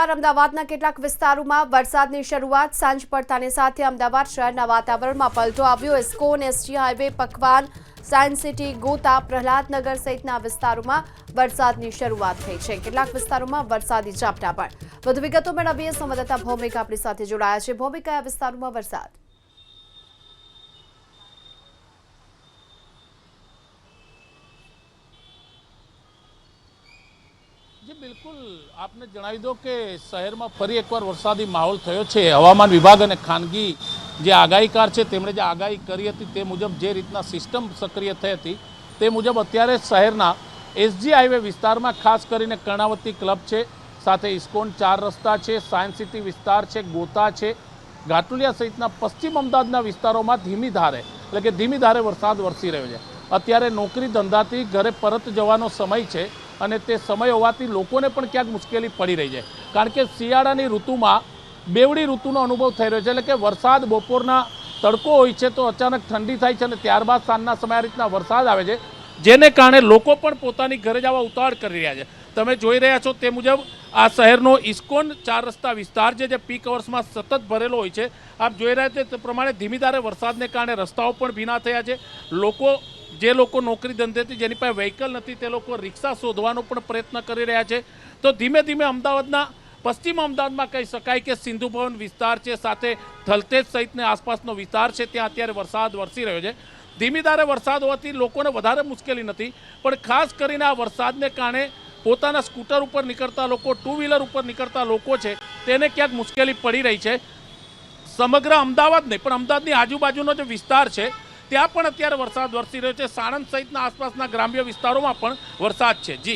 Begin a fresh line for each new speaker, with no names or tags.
નમસ્કાર અમદાવાદના કેટલાક વિસ્તારોમાં વરસાદની શરૂઆત સાંજ પડતાની સાથે અમદાવાદ શહેરના વાતાવરણમાં પલટો આવ્યો. ISKCON ST highway, Pakwan science city, Gota, Prahladnagar સહિતના વિસ્તારોમાં વરસાદની શરૂઆત થઈ છે. કેટલાક વિસ્તારોમાં વરસાદી ઝાપટા પણ. વધુ વિગતો મેળવીએ સંવાદદાતા ભૌમિક આપણી સાથે જોડાયા છે. ભૌમિક, કયા વિસ્તારોમાં વરસાદ?
જી, બિલકુલ. આપને જણાવી દો કે શહેરમાં ફરી એકવાર વરસાદી માહોલ થયો છે. હવામાન વિભાગ અને ખાનગી જે આગાહીકાર છે, તેમણે જે આગાહી કરી હતી તે મુજબ જે રીતના સિસ્ટમ સક્રિય થઈ હતી તે મુજબ અત્યારે શહેરના એસજી હાઈવે વિસ્તારમાં ખાસ કરીને કર્ણાવતી ક્લબ છે, સાથે ઇસ્કોન ચાર રસ્તા છે, સાયન્સ સિટી વિસ્તાર છે, ગોતા છે, ઘાટુલિયા સહિતના પશ્ચિમ અમદાવાદના વિસ્તારોમાં ધીમી ધારે, એટલે કે ધીમી ધારે વરસાદ વરસી રહ્યો છે. અત્યારે નોકરી ધંધાથી ઘરે પરત જવાનો સમય છે. અને તે સમય હોવાથી લોકોને પણ ક્યાંક મુશ્કેલી પડી રહી છે. કારણ કે શિયાળાની ઋતુમાં બેવડી ઋતુનો અનુભવ થઈ રહ્યો છે. એટલે કે વરસાદ, બપોરના તડકો હોય છે તો અચાનક ઠંડી થાય છે અને ત્યારબાદ સાંજના સમય રીતના વરસાદ આવે છે, જેને કારણે લોકો પણ પોતાની ઘરે જવા ઉતાવળ કરી રહ્યા છે. તમે જોઈ રહ્યા છો તે મુજબ આ શહેરનો ઇસ્કોન ચાર રસ્તા વિસ્તાર છે, જે પીક અવર્સમાં સતત ભરેલો હોય છે. આપ જોઈ રહ્યા છે તે પ્રમાણે ધીમીધારે વરસાદને કારણે રસ્તાઓ પણ ભીના થયા છે. લોકો જે લોકો નોકરી ધંધેથી જેની પાસે વ્હીકલ નથી, તે લોકો રિક્ષા શોધવાનો પણ પ્રયત્ન કરી રહ્યા છે. તો ધીમે ધીમે અમદાવાદના, પશ્ચિમ અમદાવાદમાં કહી શકાય કે સિંધુ ભવન વિસ્તાર છે, સાથે થલતેજ સહિતને આસપાસનો વિસ્તાર છે, ત્યાં અત્યારે વરસાદ વરસી રહ્યો છે. ધીમી ધારે વરસાદ હોવાથી લોકોને વધારે મુશ્કેલી નથી, પણ ખાસ કરીને આ વરસાદને કારણે પોતાના સ્કૂટર ઉપર નીકળતા લોકો ટુ વ્હીલર ઉપર નીકળતા લોકો છે, તેને ક્યાંક મુશ્કેલી પડી રહી છે. સમગ્ર અમદાવાદ નહીં, પણ અમદાવાદની આજુબાજુનો જે વિસ્તાર છે ત્યાં પણ અત્યારે વરસાદ વરસી રહ્યો છે. સાણંદ સહિતના આસપાસના ગ્રામ્ય વિસ્તારોમાં પણ વરસાદ છે. જી.